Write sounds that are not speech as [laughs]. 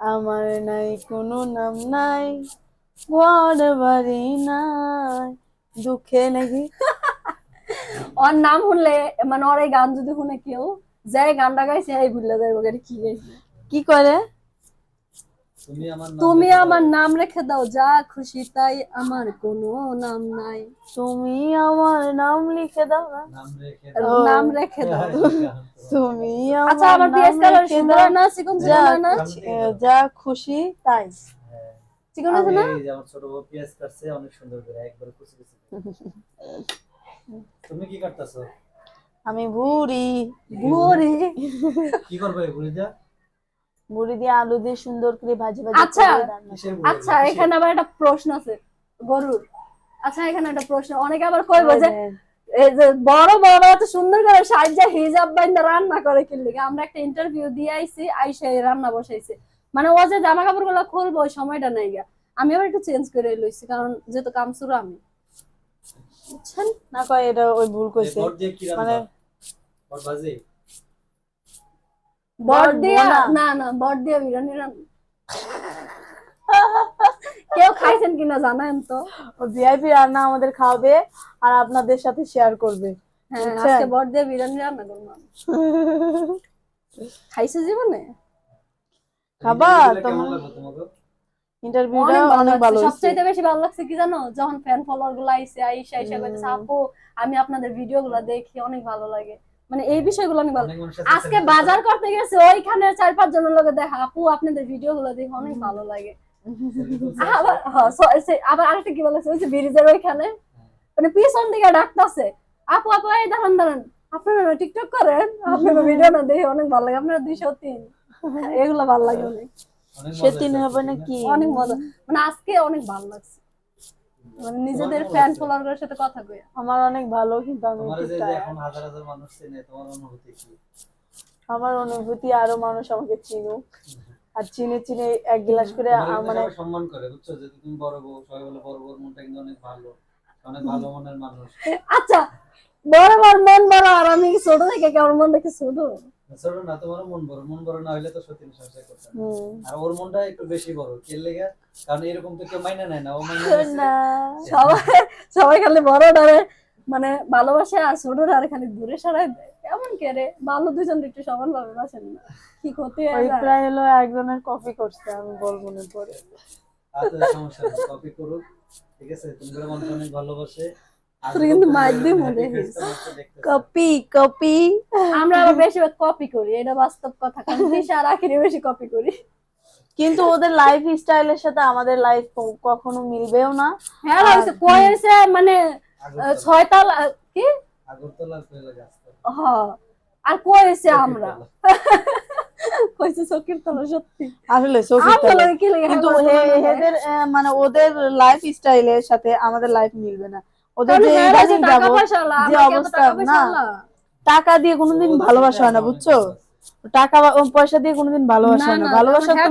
আমার নাই কোনো নাম নাই ঘর বাড়ি নাই দুঃখে নাকি? ওর নাম শুনলে মানে ওর এই গান যদি শুনে কেউ যাই গানটা গাইছে এই ভুলে যাইব গাড়ি কি গাইছে? কি করে? তুমি আমার নাম রেখে আমার নাম রেখে দাও যা খুশি তাই আমার কোনো নাম নাই। তুমি আমার নাম লিখে দাও নাম রেখে ও। নাম রেখে দাও। তুমি আচ্ছা আমার পিএস কালার সুন্দর না? চিকন হয় না? যা খুশি তাই। চিকন আছে না? এই যে আমার ছোট বউ পেঁয়াজ কাটছে অনেক সুন্দর করে একবার কুচি করে। তুমি কি কাটতেছো? আমি বুড়ি। ভোরে কি করবে বুড়ি যা বুড়ি দিয়ে আলু দিয়ে সুন্দর করে ভাজি ভাজি আচ্ছা। আচ্ছা এখানে আবার একটা প্রশ্ন আছে গরুর। আচ্ছা এখানে একটা প্রশ্ন অনেকে আবার কইবো যে বড় বড় এত সুন্দর করে সাজ্জা হিজাব বাইন্দা রান্না করে কি আমরা একটা ইন্টারভিউ দিয়ে আইছি আইসা রান্না বসাইছে। মানে ও যে জামা কাপড়গুলো খুলবো ওই সময়টা নাই গা আমি আবার একটু চেঞ্জ করে লইছি কারণ যেহেতু কামসুর আমি। বুঝছেন? না কয় এটা ওই ভুল কইছে। মানে বট দিয়া না না বট দিয়া বিরিয়ানি রান্না। কেউ খাইছেন কিনা জানেন তো? ভিআইপি রান্না আমাদের খাওয়াবে আর আপনাদের সাথে শেয়ার করবে। হ্যাঁ আজকে দিয়ে বিরিয়ানি রান্না করব। [laughs] খাইছে জীবনে? খাবা তোমার- ইন্টারভিউটা অনেক ভালো সবচাইতে বেশি ভালো লাগছে কি জানো? যখন ফ্যান ফলোয়ারগুলো আইসে আইসা আইসা হুম। কইতেছে আপু আমি আপনাদের ভিডিও গুলো দেখি অনেক ভালো লাগে। মানে এই বিষয়গুলো অনেক ভালো আজকে বাজার করতে গেছে ওইখানে চার পাঁচ জনের লোকে দেখা আপু আপনাদের ভিডিও গুলো দেখে অনেক ভালো লাগে। আবার হ্যাঁ, সে- আবার আরেকটা কি বলেছে? ওই যে ব্রিজের ওইখানে? মানে পিছন দিকে ডাকতেছে। আপু আপু এই দাঁড়ান দাঁড়ান। আপনারা টিকটক করেন? আপনাদের ভিডিও না দেখে অনেক ভালো লাগে। আপনারা দুইশো তিন। এগুলো ভালো লাগে অনেক। সে তিন হবে নাকি? অনেক মজা। মানে আজকে অনেক ভালো লাগছে। মানে নিজেদের ফ্যান লাগছে। ফলোয়ারের সাথে কথা কয়ে। আমার অনেক ভালো কিন্তু আমি। এখন হাজার হাজার মানুষ চেনে তোমার অনুভূতি কি? আমার অনুভূতি আরও মানুষ আমাকে চিনুক। [laughs] আর চিনে চিনে এক গ্লাস করে মানে সম্মান করে বুঝছ? যে তুমি বড় বউ সবাই বলে বড় বউর মনটা কিন্তু অনেক ভালো অনেক ভালো মনের মানুষ। আচ্ছা বড় বড় মন বড় আর আমি ছোট থেকে কেমন মন দেখে ছোট? ছোট না তোমার মন বড় মন বড় না হইলে তো সত্যি সংসার আর ওর মনটা একটু বেশি বড় কে লেগে? কারণ এরকম তো কেউ মাইনে নেয় না ও মাইনে না সবাই সবাই খালি বড় ডারে মানে ভালোবাসে আর ছোট আর খালি দূরে সরাই দেয়। কেমন কে রে? ভালো দুজন একটু সমান ভাবে বাসেন না। কি ক্ষতি ওই প্রায় হলো একজনের কপি করছে আমি বলব না পরে। আচ্ছা সমস্যা কপি করুক ঠিক আছে? করে অনেক ভালোবাসে। মনে। কপি কপি আমরা আবার বেশিরভাগ কপি করি এটা বাস্তব কথা কারণ আর আখিরে বেশি কপি করি। কিন্তু ওদের লাইফ স্টাইলের সাথে আমাদের লাইফ কখনো মিলবেও না। হ্যাঁ হয়েছে মানে ছয়তলা কি? আর আমরা? কইছে চকির তলা সত্যি। আসলে কিন্তু মানে ওদের লাইফ স্টাইলের সাথে আমাদের লাইফ মিলবে না। ওদের যে ইদানিং যাব যে অবস্থা, টাকা না। টাকা দিয়ে কোনোদিন ভালোবাসা হয় না বুঝছ। টাকা বা- পয়সা দিয়ে কোনোদিন ভালোবাসা হয় না। ভালোবাসা